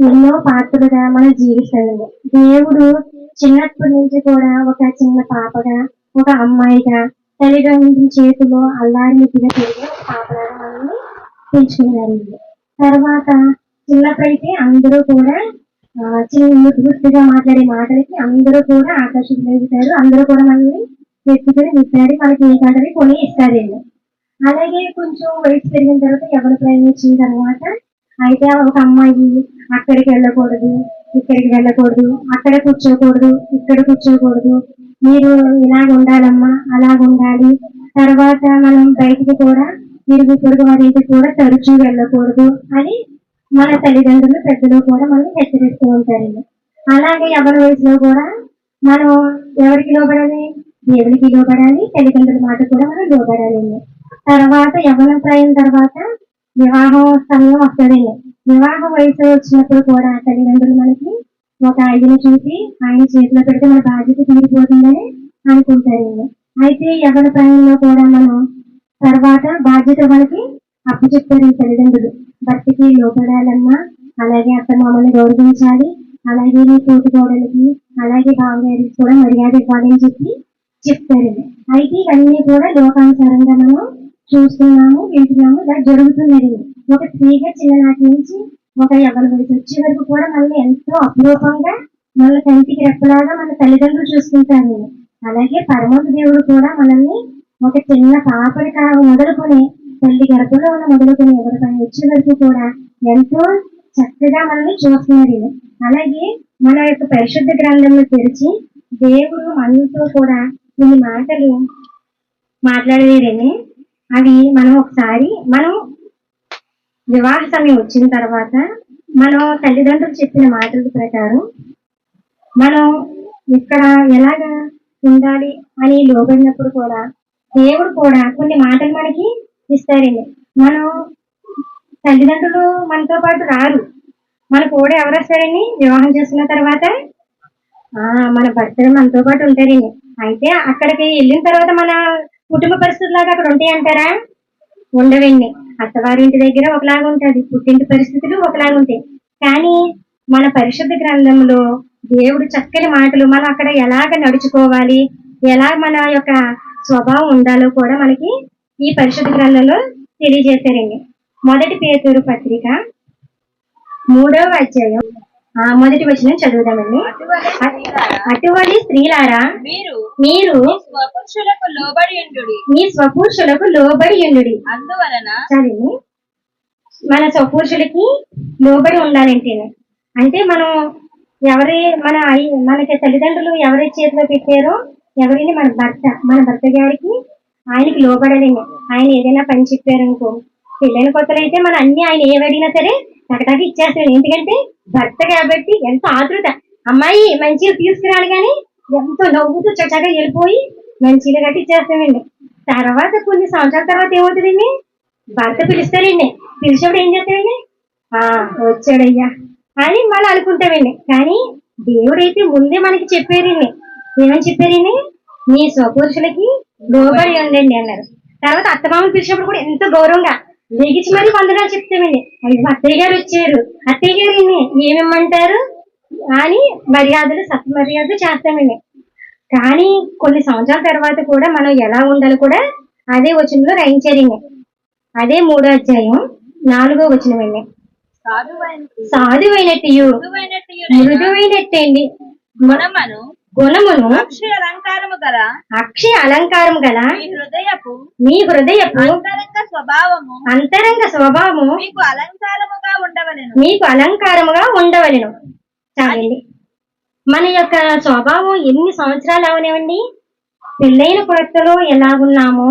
ఎన్నో పాత్రగా మనం జీవిస్తామండి దేవుడు చిన్నప్పటి నుంచి కూడా ఒక చిన్న పాపగా ఒక అమ్మాయిగా తల్లిదండ్రుల చేతిలో అల్లారిగా పెరిగే ఒక పాపలాగా మనల్ని పెంచుకున్నారండి. తర్వాత చిన్నప్పుడైతే అందరూ కూడా చిన్న ముద్దు మాట్లాడే మాటలకి అందరూ కూడా ఆకర్షితులవుతారు అందరూ కూడా మనల్ని ఎత్తుకొని నింపారు మనకి ఏ కంటే కొని ఇస్తారండి. అలాగే కొంచెం వయసు పెరిగిన తర్వాత ఎవరు ప్రయాణించిన తర్వాత అయితే ఒక అమ్మాయి అక్కడికి వెళ్ళకూడదు ఇక్కడికి వెళ్ళకూడదు అక్కడ కూర్చోకూడదు ఇక్కడ కూర్చోకూడదు. మీరు ఇలాగ ఉండాలమ్మా అలాగ ఉండాలి. తర్వాత మనం బయటికి కూడా మీరు పొరుగు వారికి కూడా తరచూ వెళ్ళకూడదు అని మన తల్లిదండ్రులు పెద్దలు కూడా మనం హెచ్చరిస్తూ ఉంటారండి అలాగే ఎవరి వయసులో కూడా మనం ఎవరికి లోపడాలి దేవుడికి లోపడాలి తల్లిదండ్రుల మాట కూడా మనం లోపడాలండి తర్వాత యవన ప్రాయం తర్వాత వివాహం సమయం వస్తుందండి వివాహ వయసు వచ్చినప్పుడు కూడా తల్లిదండ్రులు మనకి ఒక ఐదుని చూసి ఆయన చేతిలో పెడితే మన బాధ్యత తీరిపోతుందని అనుకుంటారండి అయితే ఎవరి ప్రాయంలో కూడా మనం తర్వాత బాధ్యత మనకి అప్పు చెప్తారు తల్లిదండ్రులు. భర్తకి లోపడాలన్నా అలాగే అత్త మమ్మల్ని గౌరవించాలి అలాగే నీ తోటికోవడానికి అలాగే బావగారికి కూడా మర్యాద ఇవ్వాలని చెప్పి చెప్తారండి అయితే ఇవన్నీ కూడా లోకానుసారంగా మనం చూస్తున్నాము వింటున్నాము ఇలా జరుగుతున్నది. ఒక స్త్రీగా చిన్ననాటి నుంచి ఒక ఎవరి వయసు వచ్చే వరకు కూడా మనల్ని ఎంతో అపురూపంగా మన కంటికి రెప్పలాగా మన తల్లిదండ్రులు చూసుకుంటారు. అలాగే పరమోత దేవుడు కూడా మనల్ని ఒక చిన్న పాపడి కా మొదలుకొని తల్లి గర్భంలో ఉన్న మొదలుకొని ఎవరిపైన వచ్చే వరకు కూడా ఎంతో చక్కగా మనల్ని చూస్తున్నారు. అలాగే మన యొక్క పరిశుద్ధ గ్రంథంలో తెరిచి దేవుడు మనతో కూడా కొన్ని మాటలు మాట్లాడలేరని అవి మనం ఒకసారి మనం వివాహ సమయం వచ్చిన తర్వాత మనం తల్లిదండ్రులు చెప్పిన మాటల ప్రకారం మనం ఇక్కడ ఎలాగ ఉండాలి అని లోబడినప్పుడు కూడా దేవుడు కూడా కొన్ని మాటలు మనకి ఇస్తారండి. మనం తల్లిదండ్రులు మనతో పాటు రారు. మన కూడా ఎవరు వస్తారండి వివాహం చేసుకున్న తర్వాత ఆ మన భర్తలు మనతో పాటు ఉంటారండి. అయితే అక్కడికి వెళ్ళిన తర్వాత మన కుటుంబ పరిస్థితులు లాగా అక్కడ ఉంటాయి అంటారా? ఉండవండి. అత్తవారింటి దగ్గర ఒకలాగా ఉంటది. పుట్టింటి పరిస్థితులు ఒకలాగా ఉంటాయి. కానీ మన పరిశుద్ధ గ్రంథంలో దేవుడు చక్కని మాటలు మనం అక్కడ ఎలాగ నడుచుకోవాలి ఎలా మన యొక్క స్వభావం ఉండాలో కూడా మనకి ఈ పరిశుద్ధ గ్రంథంలో తెలియజేశారండి. మొదటి పేదూరు పత్రిక మూడవ అధ్యాయం. ఆ మొదటి వచనం చదువుదామండి. అటువంటి స్త్రీలారా? మీరు మీరు స్వపురుషులకు లోబడి ఉండుడి. మీ స్వపురుషులకు లోబడి ఉండుడి. అందువలన చదివి మన స్వపురుషులకి లోబడి ఉండాలంటే అంటే మనం ఎవరి మన మనకి తల్లిదండ్రులు ఎవరి చేతిలో పెట్టారో ఎవరిని మన భర్త మన భర్త గారికి ఆయనకి లోబడాలండి ఆయన ఏదైనా పని చెప్పారనుకో పెళ్ళైన కొత్తలో అయితే మన అన్ని ఆయన ఏవి అడిగినా సరే టకటాకి ఇచ్చేస్తాడు. ఎందుకంటే భర్త కాబట్టి ఎంతో ఆతృత. అమ్మాయి మంచిగా తీసుకురాడు కానీ ఎంతో నవ్వుతూ చచ్చగా వెళ్ళిపోయి మంచిగా కట్టి ఇచ్చేస్తామండి. తర్వాత కొన్ని సంవత్సరాల తర్వాత ఏమవుతుందండి? భర్త పిలుస్తారండి పిలిచినప్పుడు ఏం చేస్తాడండి? ఆ వచ్చాడయ్యా అని మళ్ళీ అనుకుంటామండి. కానీ దేవుడైతే ముందే మనకి చెప్పారండి. ఏమని చెప్పారండి? మీ స్వపురుషులకి లోబడి ఉండండి అన్నారు. తర్వాత అత్తమామలు పిలిచినప్పుడు కూడా ఎంతో గౌరవంగా లెగిచి మరీ వందనాలు చెప్తామండి. అయ్యో అత్తయ్య గారు వచ్చారు. అత్తయ్య గారు ఏమిమ్మంటారు? అని మర్యాదలు సత్ మర్యాదలు చేస్తామండి. కానీ కొన్ని సంవత్సరాల తర్వాత కూడా మనం ఎలా ఉండాలి కూడా అదే వచనంలో రాయించారండి. అదే మూడో అధ్యాయం నాలుగో వచనమండి. సాధువైన సాధువైనట్టు మృదువైనట్టు మృదువైనట్టండి. గుణమను గుణమును అక్షయ అలంకారము గల అక్షయ అలంకారం గల మీ హృదయపు మీ హృదయపు అంతరంగ స్వభావము అంతరంగ స్వభావము మీకు అలంకారముగా ఉండవలెను. మీకు అలంకారముగా ఉండవలెను. చాలండి. మన యొక్క స్వభావం ఎన్ని సంవత్సరాలు అవనివ్వండి? పెళ్ళైన కొత్తలో ఎలా ఉన్నామో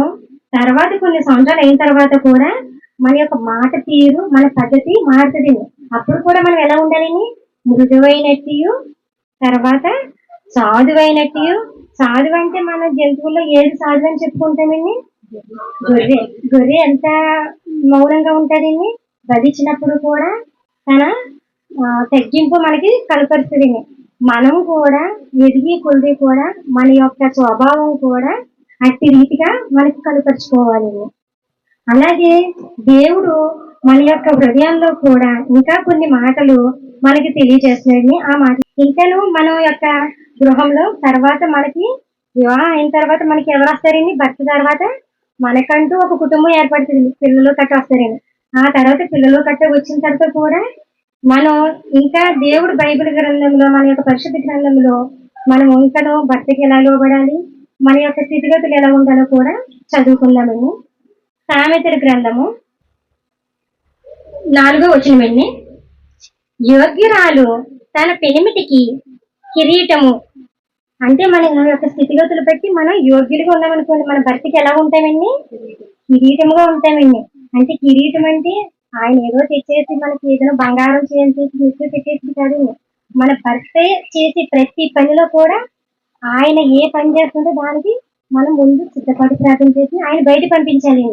తర్వాత కొన్ని సంవత్సరాలు అయిన తర్వాత కూడా మన యొక్క మాట తీరు మన పద్ధతి మారుతుంది. అప్పుడు కూడా మనం ఎలా ఉండాలని మృదువైనట్టు తర్వాత సాధువైనట్టు సాధువు అంటే మన జంతువుల్లో ఏది సాధు అని చెప్పుకుంటామండి? గొర్రె. గొర్రె ఎంత మౌనంగా ఉంటాడండి? వధించినప్పుడు కూడా తన తగ్గింపు మనకి కనపరుస్తుంది మనం కూడా ఎదిగి కొలిది కూడా మన యొక్క స్వభావం కూడా అట్టి రీతిగా మనకి కనపరుచుకోవాలి. అలాగే దేవుడు మన యొక్క హృదయంలో కూడా ఇంకా కొన్ని మాటలు మనకి తెలియజేస్తున్నాయి ఆ మాట. ఇంకాను మనం యొక్క గృహంలో తర్వాత మనకి వివాహం అయిన తర్వాత మనకి ఎవరు వస్తారండి? భర్త తర్వాత మనకంటూ ఒక కుటుంబం ఏర్పడుతుంది. పిల్లలు కట్ట వస్తారండి ఆ తర్వాత పిల్లలు కట్ట వచ్చిన తర్వాత కూడా మనం ఇంకా దేవుడు బైబిల్ గ్రంథంలో మన యొక్క పరిశుద్ధ గ్రంథంలో మనం ఇంకను భర్తకి ఎలా లోబడాలి మన యొక్క స్థితిగతులు ఎలా ఉండాలో కూడా చదువుకుందామండి సామెతల గ్రంథము నాలుగో వచనమండి యోగ్యురాలు తన పెనిమిటికి కిరీటము. అంటే మన యొక్క స్థితిగతులు బట్టి మనం యోగ్యులుగా ఉన్నామనుకోండి మన భర్తకి ఎలా ఉంటామండి? కిరీటముగా ఉంటామండి. అంటే కిరీటం అంటే ఆయన ఏదో తెచ్చేసి మనకి ఏదైనా బంగారం చేసి తెచ్చి పెట్టేసి కాదండి మన భర్త చేసే ప్రతి పనిలో కూడా ఆయన ఏ పని చేస్తుంటే దానికి మనం ముందు సిద్ధపడి ప్రార్థన చేసి ఆయన బయట పంపించాలి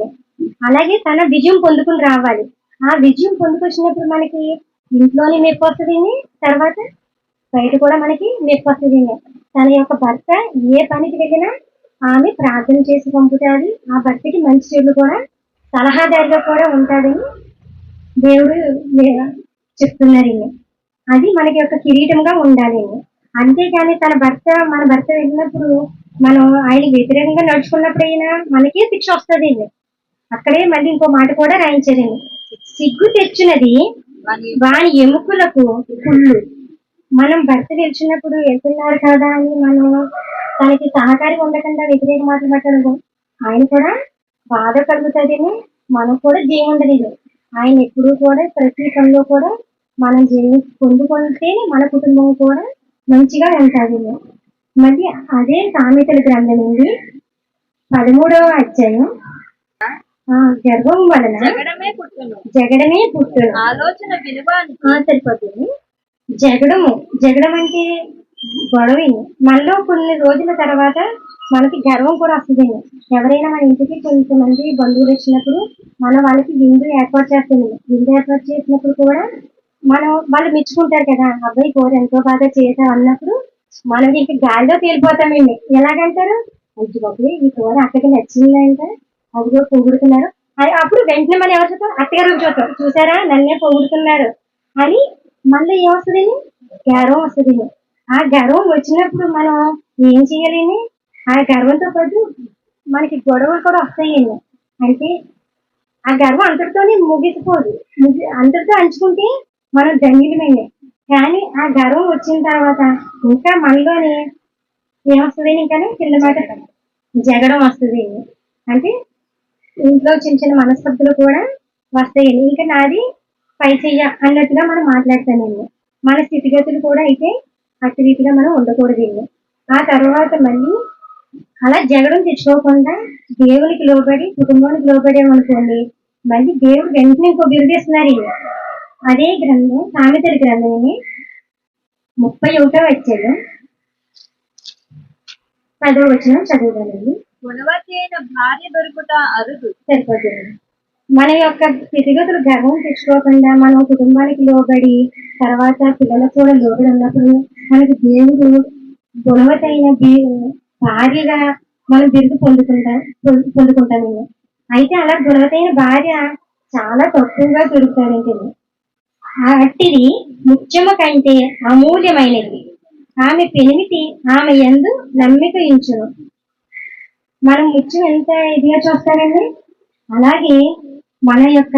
అలాగే తన విజయం పొందుకుని రావాలి. ఆ విజయం పొందుకొచ్చినప్పుడు మనకి ఇంట్లోనే మెప్పు వస్తుంది తర్వాత బయట కూడా మనకి మెప్పు వస్తుంది తన యొక్క భర్త ఏ పనికి వెళ్ళినా ఆమె ప్రార్థన చేసి పంపుతాది. ఆ భర్తకి మంచి చెడు కూడా సలహాదారుగా కూడా ఉంటాడని దేవుడు చెప్తున్నారండి అది మనకి యొక్క కిరీటంగా ఉండాలండి అంతేగాని తన భర్త మన భర్త వెళ్ళినప్పుడు మనం ఆయన వ్యతిరేకంగా నడుచుకున్నప్పుడైనా మనకే శిక్ష వస్తుందండి అక్కడే మళ్ళీ ఇంకో మాట కూడా రాయించారండి సిగ్గు తెచ్చినది వాని ఎముకలకు కుళ్ళు. మనం భర్త గెలిచినప్పుడు వెళ్తున్నారు కదా అని మనం తనకి సహకారి ఉండకుండా వ్యతిరేక మాటలు మాట్లాడదు ఆయన కూడా బాధ కలుగుతుందని మనం కూడా ఉండదు ఆయన ఎప్పుడూ కూడా ప్రతి పనిలో కూడా మనం జయం పొందుకుంటే మన కుటుంబం కూడా మంచిగా ఉంటుంది మళ్ళీ అదే సామెతల గ్రంథం అండి పదమూడవ అధ్యాయం. ఆ, గర్వం వలన జగడమే పుట్టును. జగడమే పుట్టును. ఆలోచన విలువానికి ఆ, సరిపోతుంది. జగడము జగడం అంటే గొడవని మనలో కొన్ని రోజుల తర్వాత మనకి గర్వం కూడా వస్తుందండి. ఎవరైనా మన ఇంటికి కొంతమంది బంధువులు వచ్చినప్పుడు మనం వాళ్ళకి విందు ఏర్పాటు చేస్తుంది విందు ఏర్పాటు చేసినప్పుడు కూడా మనం వాళ్ళు మెచ్చుకుంటారు కదా అబ్బాయి కూర ఎంతో బాగా చేసాం అన్నప్పుడు మనం ఇంక గాలిలో తేలిపోతామండి. ఎలాగంటారు? మంచి బాబు ఈ కూర అక్కడికి నచ్చిందంట. అదిగో పొగుడుతున్నారు. అది అప్పుడు వెంటనే మనం ఎవరు చూస్తాం అత్తగారు చూస్తాం చూసారా? నన్నే పొగుడుతున్నారు. అని మళ్ళీ ఏమొస్తుందండి గర్వం వస్తుందండి. ఆ గర్వం వచ్చినప్పుడు మనం ఏం చేయాలని? ఆ గర్వంతో పాటు మనకి గొడవలు కూడా వస్తాయండి. అంటే ఆ గర్వం అంతటితోనే ముగిసిపోదు. ముగి అంతటితో అంచుకుంటే మనం ధన్యులమైంది. కానీ ఆ గర్వం వచ్చిన తర్వాత ఇంకా మనలోని ఏమొస్తుంది ఇంకా కింద మాట జగడం వస్తుంది. అంటే ఇంట్లో చిన్న చిన్న మనస్పర్ధలు కూడా వస్తాయండి. ఇంకా నాది పై చెయ్య అన్నట్టుగా మనం మాట్లాడతానండి మన స్థితిగతులు కూడా అయితే అట్టి రీతిగా మనం ఉండకూడదండి ఆ తర్వాత మళ్ళీ అలా జగడం తెచ్చుకోకుండా దేవునికి లోబడి కుటుంబానికి లోబడేమనుకోండి మళ్ళీ దేవుడు వెంటనే ఇంకో బిరుదేస్తున్నారు ఈయన. అదే గ్రంథం సామెతల గ్రంథం ముప్పై ఒకటో వచ్చాడు పదో వచ్చిన చదువుదానండి గుణవతి అయిన భార్య దొరుకుట అరుదు. సరిపోతుంది. మన యొక్క స్థితిగతులు గర్వం తెచ్చుకోకుండా మనం కుటుంబానికి లోబడి తర్వాత పిల్లలకు కూడా లోబడి ఉన్నప్పుడు మనకి దేవుడు గుణవతైన భార్యగా మనం బిరుదు పొందుకుంటాం పొందు- అయితే అలా గుణవతైన భార్య చాలా తక్కువగా దొరుకుతారంటే అట్టిది ముఖ్యము కంటే అమూల్యమైనది. ఆమె పెనిమిటి ఆమె ఎందు నమ్మిక ఇంచును మనం ముత్యం ఎంత ఇదిగా చూస్తారండి? అలాగే మన యొక్క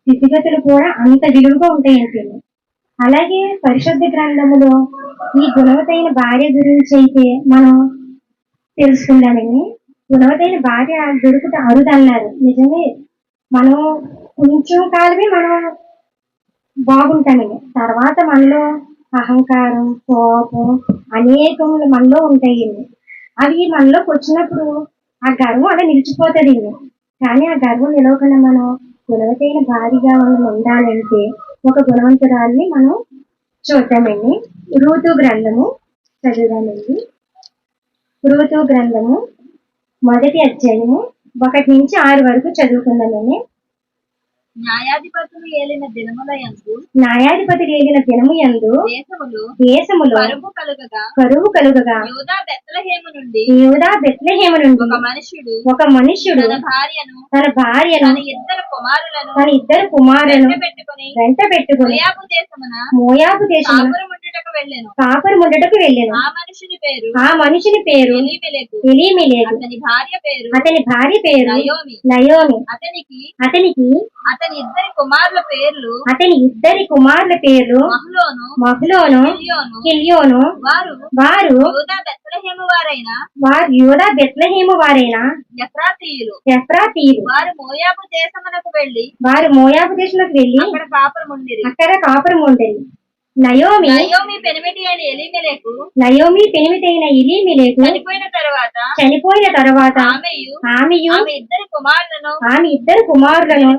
స్థితిగతులు కూడా అంత విలువగా ఉంటాయండి. అలాగే పరిశుద్ధ గ్రంథములో ఈ గుణవతైన భార్య గురించి అయితే మనం తెలుసుకుందామండి. గుణవతైన భార్య దొరుకుతూ అరుదన్నారు. నిజమే మనం కొంచెం కాలమే మనం బాగుంటామండి. తర్వాత మనలో అహంకారం కోపం అనేకములు మనలో ఉంటాయండి. అవి మనలోకి వచ్చినప్పుడు ఆ గర్వం అలా నిలిచిపోతుంది కానీ ఆ గర్వం నిలవకుండా మనం గుణవతైన భారీగా మనం ఉండాలంటే ఒక గుణవంతురాల్ని మనం చూద్దామండి ఋతు గ్రంథము చదువుదామండి. ఋతు గ్రంథము మొదటి అధ్యాయము ఒకటి నుంచి ఆరు వరకు చదువుకుందామండి. న్యాయాధిపతులు ఏలిన దినముల యందు న్యాయాధిపతి లేగిన దినము యందు దేశములు దేశములో కరువు కలుగగా కరువు కలుగగా యూదా బెత్లహేము నుండి యూదా బెత్లెహేము నుండి ఒక మనుషుడు ఒక మనుష్యుడు తన భార్యను తన భార్యను తన ఇద్దరు కుమారులను తన ఇద్దరు కుమారులను పెట్టుకుని వెంట పెట్టుకుని మోయాబు దేశమున మోయాబు దేశం కాపురముండుటకు వెళ్ళెను. కాపురు ముండటకు వెళ్ళాను. ఆ మనుషుని పేరు ఆ మనుషుని పేరు ఎలీమెలెకు. ఎలీమిలేదు అతని భార్య పేరు అతని భార్య పేరు నయోమి. నయోమి. అతనికి అతనికి అతని ఇద్దరి కుమారుల పేర్లు అతని ఇద్దరి కుమారుల పేర్లు మహ్లోను మహ్లోను కిలియోను. వారు వారు యూదా బెత్లహేము వారైన? వారు యోధా బెత్లహేము వారైన? ఎఫ్రాతీయులు. ఎఫ్రాతీయులు. వారు మోయాబు దేశమునకు వెళ్ళి వారు మోయాబు దేశంలోకి వెళ్ళి అక్కడ కాపురముండిరి అక్కడ కాపురం ఉండేది నయోమి నయోమి పెనిమిటి అయిన ఎలిమెలకు నయోమి పెనిమిటైన ఇలీమిలేకు చనిపోయిన తర్వాత చనిపోయిన తర్వాత ఆమెయు ఆమె ఇద్దరి కుమారులను ఆమె ఇద్దరు కుమారులను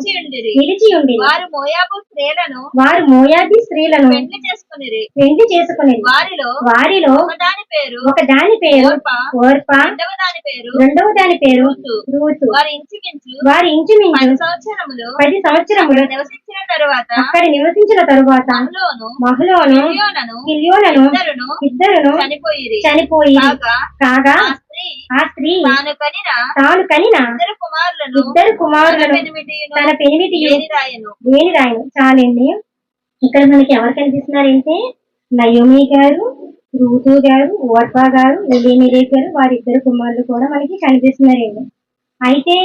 నిలిచి ఉండి వారు మోయాబు స్త్రీలను వారు మోయాబి స్త్రీలను పెళ్ళి చేసుకునిరి. పెండి చేసుకునేది వారిలో వారిలో ఒకదాని పేరు ఒక దాని పేరు ఓర్పా రెండవ దాని పేరు రెండవ దాని పేరు రూతు. వారు ఇంచుమించు వారి ఇంచుమించు పది సంవత్సరములు పది సంవత్సరములు నివసించిన తరువాత అక్కడ నివసించిన తరువాత అందులోను మహులోను కిల్యోలను ఇద్దరును చనిపోయి కాగా కాగా ఆ స్త్రీ తాను కనిన ఇద్దరు కుమారులను తన పెనిమిటి లేని రాయను? చాలండి. ఇక్కడ మనకి ఎవరు కనిపిస్తున్నారంటే నయోమి గారు రూతు గారు ఓర్పా గారు ఎలిమిలే గారు వారిద్దరు కుమారులు కూడా మనకి కనిపిస్తున్నారండి. అయితే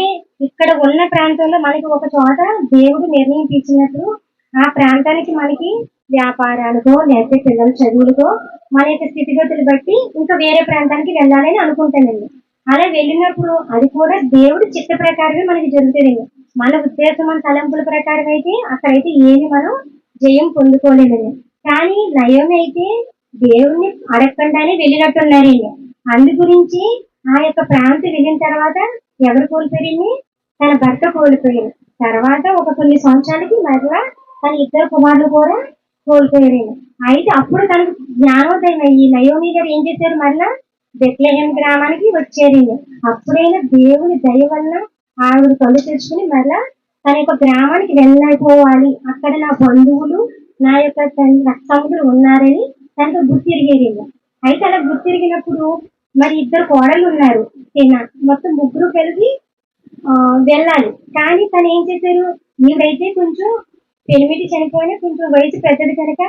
ఇక్కడ ఉన్న ప్రాంతంలో మనకి ఒక చోట దేవుడు నిర్ణయించినప్పుడు ఆ ప్రాంతానికి మనకి వ్యాపారాలకో లేకపోతే పిల్లల చదువులకో మన యొక్క స్థితిగతులు బట్టి ఇంకా వేరే ప్రాంతానికి వెళ్ళాలని అనుకుంటానండి. అలా వెళ్ళినప్పుడు అది కూడా దేవుడి చిత్త ప్రకారమే మనకి జరుగుతుందండి. మన ఉద్దేశం మన తలంపుల ప్రకారం అయితే అక్కడైతే ఏమి మనం జయం పొందుకోలేదండి. కానీ నయం అయితే దేవుణ్ణి అడగకుండానే వెళ్ళినట్టున్నారండి. అందు గురించి ఆ యొక్క ప్రాంతం వెళ్ళిన తర్వాత ఎవరు కోల్పోయింది తన భర్త కోల్పోయింది తర్వాత ఒక కొన్ని సంవత్సరాలకి మరలా తన ఇద్దరు కుమారులు కూడా కోల్పోయారండి అయితే అప్పుడు తనకు జ్ఞానోదయం అయ్యి నయోమి గారు ఏం చేశారు మరలా? బెత్లహేం గ్రామానికి వచ్చేది అప్పుడైనా దేవుని దయ వల్ల ఆవిడ కళ్ళు తెచ్చుకుని మరలా తన యొక్క గ్రామానికి వెళ్ళిపోవాలి అక్కడ నా బంధువులు నా యొక్క తన రక్తములు ఉన్నారని తనకు గుర్తిరిగేది అయితే అలా గుర్తిరిగినప్పుడు మరి ఇద్దరు కోడలు ఉన్నారు. మొత్తం ముగ్గురు కలిసి ఆ, వెళ్ళాలి. కానీ తను ఏం చేశారు? ఈవిడైతే కొంచెం పెనిమిటి చనిపోయినా కొంచెం వయసు పెద్దది కనుక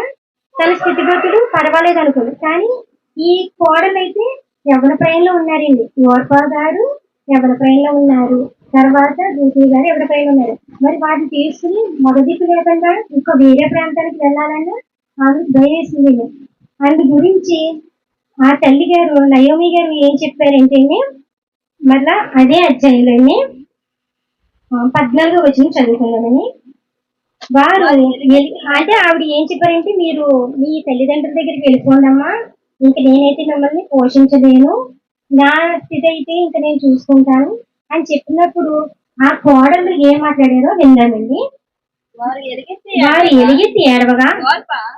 తన స్థితిగతులు పర్వాలేదు అనుకోండి. కానీ ఈ కోడలు అయితే యవన ప్రాయంలో ఉన్నారండి. ఓర్పా గారు యవన ప్రయంలో ఉన్నారు. తర్వాత దూతి గారు ఎవరి పైన ఉన్నారు. మరి వాటిని తీసుకుని మొదటికి లేకుండా ఇంకా వేరే ప్రాంతానికి వెళ్ళాలన్నా ఆమె భయం అందు గురించి ఆ తల్లి గారు నయోమి గారు ఏం చెప్పారంటే మళ్ళా అదే అధ్యాయంలోనే పద్నాలుగో వచ్చిన చదువుకున్నామని వారు అంటే ఆవిడ ఏం చెప్పారంటే మీరు మీ తల్లిదండ్రుల దగ్గరికి వెళ్ళిపోండమ్మా ఇంక నేనైతే మిమ్మల్ని పోషించలేను. నా స్థితి అయితే ఇంక నేను చూసుకుంటాను. అని చెప్పినప్పుడు ఆ కోడలు ఏం మాట్లాడారో విందామండి వారు ఎలిగెత్తి ఏడవగా?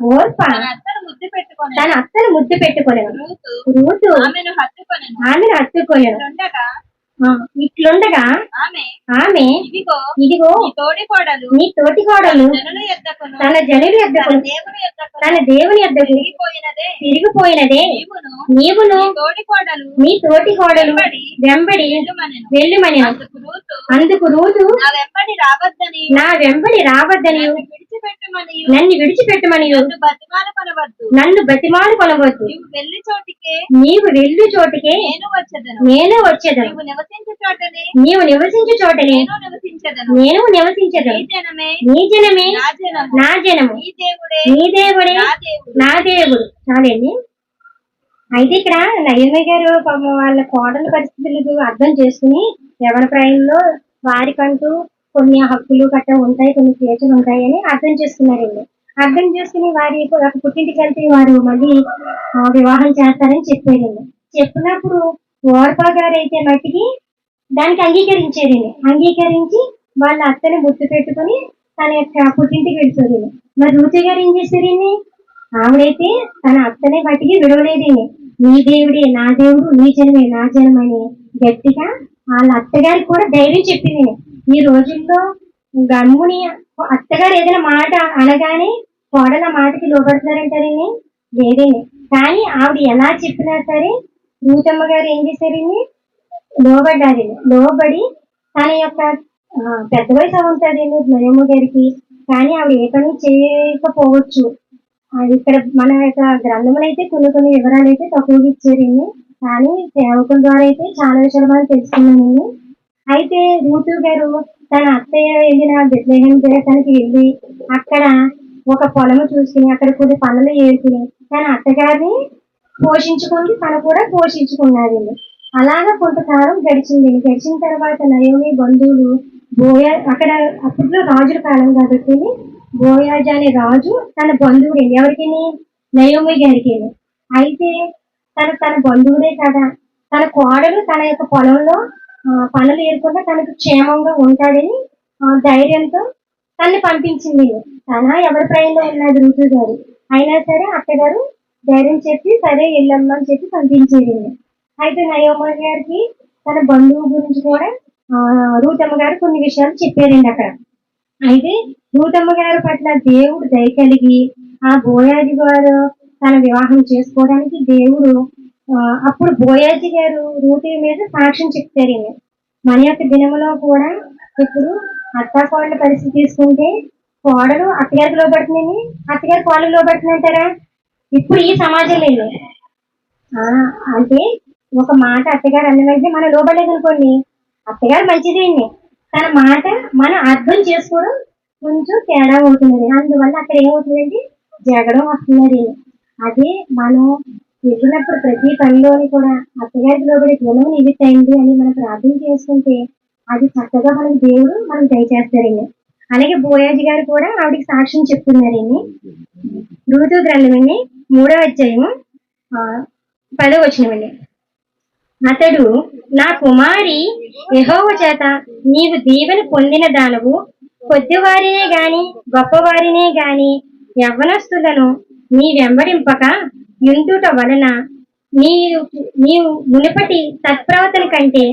ఓర్ప? తన అత్తను ముద్దు రూతు. ఆమెను హత్తుకొనెను. ఇట్లుండగా? ఆమె. ఆమె ఇదిగో నీ తోటి కోడలు. తన జనులు తన ఎద్దకు తన దేవుని ఎద్దకు తిరిగిపోయినదే. తిరిగిపోయినదే. నీవును. నీ తోటి కోడలు. వెంబడి. వెళ్ళుమని అందుకు రూతు. నా వెంబడి రావద్దని. నా వెంబడి రావద్దని. నన్ను విడిచిపెట్టుమని నన్ను బతిమాల కొనవద్దు నన్ను బతిమాలు కొనవద్దు నీవు వెళ్ళి చోటికే. నీవు వెళ్ళు చోటికే. నేను వచ్చేదను. నేను వచ్చేదను. నీవు నివసించే చోటనే. నేను నివసించదను. జనమే. నీ జనమే. నా జనము. నా దేవుడే. నీ దేవుడే. చాలండి. అయితే ఇక్కడ నయన గారు పాపం వాళ్ళ కోడల పరిస్థితులకు అర్థం చేసుకుని యవన ప్రాయంలో వారికంటూ కొన్ని హక్కులు గట్రా ఉంటాయి కొన్ని స్వేచ్ఛలు ఉంటాయని అర్థం చేసుకున్నారండి. అర్థం చేసుకుని వారి ఒక పుట్టింటికి వెళ్తే వారు మళ్ళీ వివాహం చేస్తారని చెప్పారండి. చెప్పినప్పుడు ఓర్పా గారు అయితే మట్టికి దానికి అంగీకరించేది అంగీకరించి వాళ్ళ అత్తని గుర్తు పెట్టుకుని తన యొక్క పుట్టింటికి వెళ్ళిపోయారు మరి రూచి గారు ఏం చేశారు ఆవిడైతే తన అత్తనే బట్టికి విడవలేదండి నీ దేవుడే నా దేవుడు నీ జన్మే నా జనం అని గట్టిగా వాళ్ళ అత్తగారికి కూడా ధైర్యం చెప్పింది ఈ రోజుల్లో గమ్ముని అత్తగారు ఏదైనా మాట అనగానే కోడల మాటకి లోపడుతున్నారంటారని లేదండి కానీ ఆవిడ ఎలా చెప్పినా సరే రూతమ్మ గారు ఏం చేశారండి? లోబడ్డారు. లోబడి తన యొక్క పెద్ద వయసు ఉంటుందండి నయమ్మ గారికి కానీ ఆవిడ ఏ పని చేయకపోవచ్చు. అది ఇక్కడ మన యొక్క గ్రంథంలో అయితే కొన్ని కొన్ని వివరాలు అయితే తక్కువగా ఇచ్చారండి. కానీ సేవకుల ద్వారా అయితే చాలా విషయాలు మనం తెలుసుకున్నామండి. అయితే రూతు గారు తన అత్తయ్య వెళ్ళిన బెత్లహేం దేశానికి వెళ్ళి అక్కడ ఒక పొలము చూసుకుని అక్కడ కొన్ని పనులు వేసుకుని తన అత్తగారిని పోషించుకుంటూ తను కూడా పోషించుకున్నారండి అలాగా కొంతకాలం గడిచింది. గడిచిన తర్వాత నయోమి బంధువులు బోయా అక్కడ అప్పట్లో రాజుల కాలం కాబట్టి బోయాజ్ అనే రాజు తన బంధువుడు ఎవరికి నయోమి గారికి అయితే తన తన బంధువుడే కదా. తన కోడలు తన యొక్క పొలంలో పనులు ఏరుకుంటే తనకు క్షేమంగా ఉంటాడని ధైర్యంతో తన్ని పంపించింది. తన ఎవరి ప్రయంలో ఉన్నది ఋతు గారు అయినా సరే అత్తగారు ధైర్యం చెప్పి సరే వెళ్ళమ్మని చెప్పి పంపించేది. అయితే నయోమ గారికి తన బంధువు గురించి కూడా రూతమ్మ గారు కొన్ని విషయాలు చెప్పారండి అక్కడ. అయితే రూతమ్మ గారి పట్ల దేవుడు దయ కలిగి ఆ బోయాజి గారు తన వివాహం చేసుకోవడానికి దేవుడు అప్పుడు బోయాజి గారు రూతి మీద సాక్ష్యం చెప్తారండి. మన యొక్క దినములో కూడా ఇప్పుడు అత్త కోడల పరిస్థితి తీసుకుంటే కోడలు అత్తగారికి లోబడుతుందండి. అత్తగారి కోడలు లోబడుతుందంటారా? ఇప్పుడు ఈ సమాజంలో అండి. అంటే ఒక మాట అత్తగారు అన్న మన మనం లోబడలేదు అనుకోండి. అత్తగారు మంచిదండి తన మాట మనం అర్థం చేసుకోవడం కొంచెం తేడా అవుతుంది అందువల్ల అక్కడ ఏమవుతుందండి జగడం వస్తున్నది అదే మనం వెళ్ళినప్పుడు ప్రతి పనిలోని కూడా అత్తగారికి లోబడి గుణం నిలుస్తాయండి అని మనం ప్రార్థన చేసుకుంటే అది చక్కగా మనకి దేవుడు మనం దయచేస్తారండి. అలాగే బోయాజీ గారు కూడా ఆవిడకి సాక్ష్యం చెప్తున్నారండి. ఋతు గ్రంథమండి మూడో అధ్యాయము ఆ, పదో అతడు నా కుమారి యహోవ చేత నీవు దీవెన పొందిన దానవు కొద్దివారినే గాని గొప్పవారినే గాని యవ్వనస్తులను నీ వెంబడింపక యుంటుట వలన నీవు నీవు మునుపటి సత్ప్రవర్తన కంటే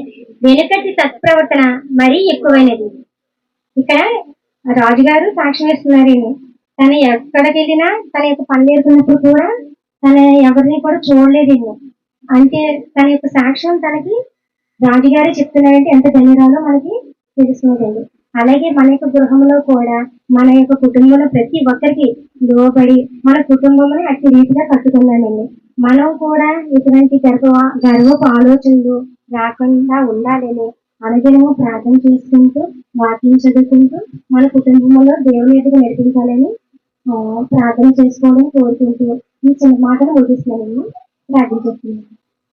వెనుకటి సత్ప్రవర్తన మరీ ఎక్కువైనది. ఇక్కడ రాజుగారు సాక్ష్యం ఇస్తున్నారండి. తను ఎక్కడికి వెళ్ళినా తన యొక్క పని నేర్పున్నప్పుడు కూడా తన ఎవరిని కూడా చూడలేదండి అంటే తన యొక్క సాక్ష్యం తనకి రాజుగారే చెప్తున్నారంటే ఎంత ధన్యరాలో మనకి తెలుస్తుందండి అలాగే మన యొక్క గృహంలో కూడా మన యొక్క కుటుంబంలో ప్రతి ఒక్కరికి లోబడి మన కుటుంబంని అట్టి రీతిగా కట్టుకున్నానండి. మనం కూడా ఇటువంటి గర్వ గర్వపు ఆలోచనలు రాకుండా ఉండాలని అనుదినము ప్రార్థన చేసుకుంటూ వాక్యం చదువుకుంటూ మన కుటుంబంలో దేవుని ఎదుగు నడిపించాలని ప్రార్థన చేసుకోవడం కోరుకుంటూ మీ చిన్న మాటను ఊహిస్తున్నాను ప్రార్థన చేస్తున్నాను.